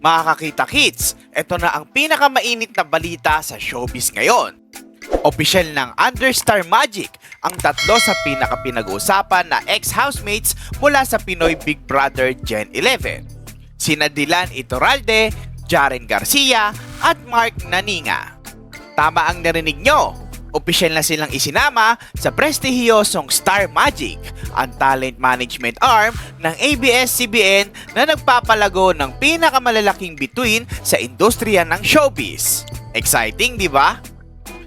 Mga kakita kids, ito na ang pinakamainit na balita sa showbiz ngayon. Opisyal ng Understar Magic ang tatlo sa pinakapinag-uusapan na ex-housemates mula sa Pinoy Big Brother Gen 11. Sina Dylan Iturralde, Jaren Garcia at Mark Naninga. Tama ang narinig nyo, opisyal na silang isinama sa prestihiyosong Star Magic, ang talent management arm ng ABS-CBN na nagpapalago ng pinakamalalaking bituin sa industriya ng showbiz. Exciting, di ba?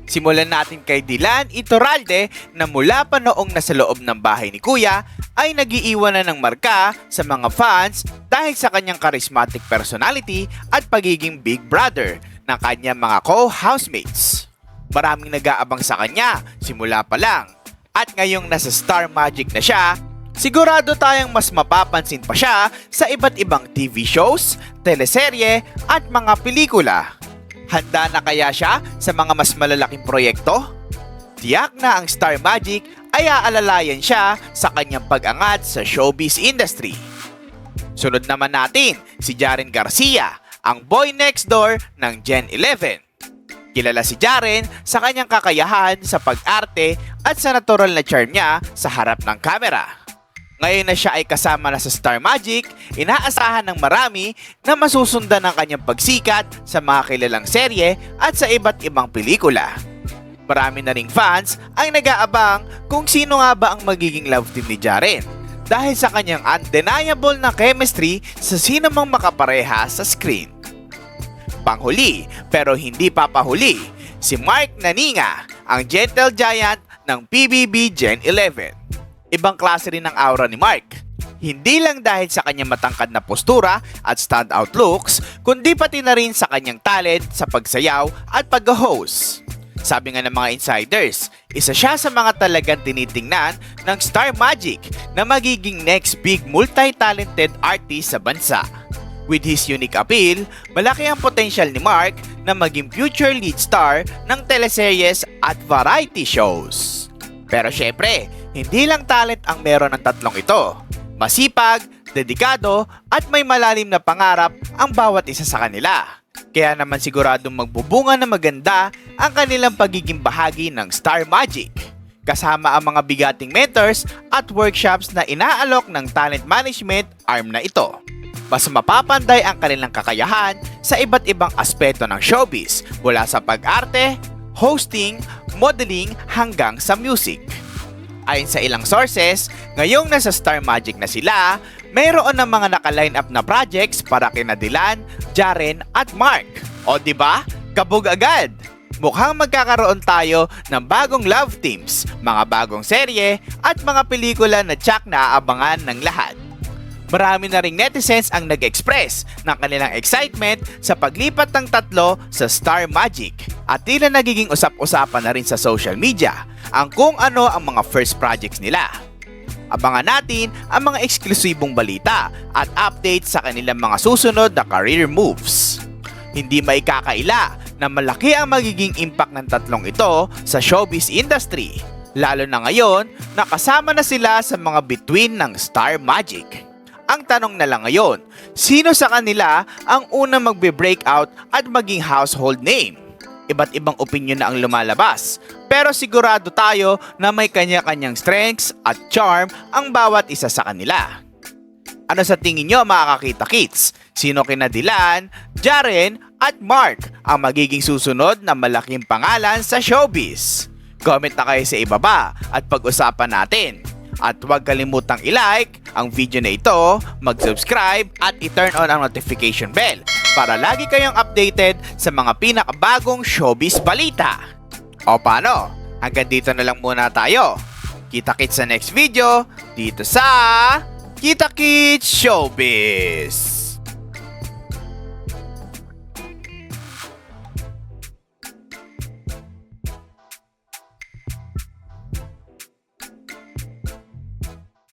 Simulan natin kay Dylan Iturralde na mula pa noong nasa loob ng bahay ni Kuya ay nagiiwan na ng marka sa mga fans dahil sa kanyang charismatic personality at pagiging big brother ng kanyang mga co-housemates. Maraming nag-aabang sa kanya simula pa lang at ngayong nasa Star Magic na siya, sigurado tayong mas mapapansin pa siya sa iba't ibang TV shows, teleserye at mga pelikula. Handa na kaya siya sa mga mas malalaking proyekto? Tiyak na ang Star Magic ay aalalayan siya sa kanyang pag-angat sa showbiz industry. Sunod naman natin si Jaren Garcia, ang boy next door ng Gen 11. Kilala si Jaren sa kanyang kakayahan sa pag-arte at sa natural na charm niya sa harap ng kamera. Ngayon na siya ay kasama na sa Star Magic, inaasahan ng marami na masusundan ang kanyang pagsikat sa mga kilalang serye at sa iba't ibang pelikula. Marami na ring fans ang nag-aabang kung sino nga ba ang magiging love team ni Jaren dahil sa kanyang undeniable na chemistry sa sino mang makapareha sa screen. Panghuli pero hindi papahuli, si Mark Naninga, ang gentle giant ng PBB Gen 11 ibang klase rin ang aura ni Mark. Hindi lang dahil sa kanyang matangkad na postura at standout looks, kundi pati na rin sa kanyang talent sa pagsayaw at pag-host. Sabi nga ng mga insiders, isa siya sa mga talagang tinitingnan ng Star Magic na magiging next big multi-talented artist sa bansa. With his unique appeal, malaki ang potential ni Mark na maging future lead star ng teleseries at variety shows. Pero syempre, hindi lang talent ang meron ng tatlong ito. Masipag, dedikado, at may malalim na pangarap ang bawat isa sa kanila. Kaya naman siguradong magbubunga na maganda ang kanilang pagiging bahagi ng Star Magic. Kasama ang mga bigating mentors at workshops na inaalok ng talent management arm na ito. Mas mapapanday ang kanilang kakayahan sa iba't ibang aspeto ng showbiz mula sa pag-arte, hosting, modeling hanggang sa music. Ayon sa ilang sources, ngayong nasa Star Magic na sila, mayroon ng mga naka-line up na projects para kina Dylan, Jaren at Mark. O di ba? Kabog agad! Mukhang magkakaroon tayo ng bagong love teams, mga bagong serye at mga pelikula na tsak na aabangan ng lahat. Marami na ring netizens ang nag-express ng kanilang excitement sa paglipat ng tatlo sa Star Magic at tila nagiging usap-usapan na rin sa social media ang kung ano ang mga first projects nila. Abangan natin ang mga eksklusibong balita at updates sa kanilang mga susunod na career moves. Hindi maikakaila na malaki ang magiging impact ng tatlong ito sa showbiz industry, lalo na ngayon na kasama na sila sa mga between ng Star Magic. Ang tanong na lang ngayon, sino sa kanila ang unang magbe-breakout at maging household name? Iba't ibang opinion na ang lumalabas. Pero sigurado tayo na may kanya-kanyang strengths at charm ang bawat isa sa kanila. Ano sa tingin nyo mga kakita kids? Sino kina Dylan, Jaren at Mark ang magiging susunod na malaking pangalan sa showbiz? Comment na kayo sa ibaba at pag-usapan natin. At huwag kalimutang i-like ang video na ito, mag-subscribe at i-turn on ang notification bell para lagi kayong updated sa mga pinakabagong showbiz balita. O paano? Hanggang dito na lang muna tayo. Kita-kits sa next video dito sa Kita Kits Showbiz.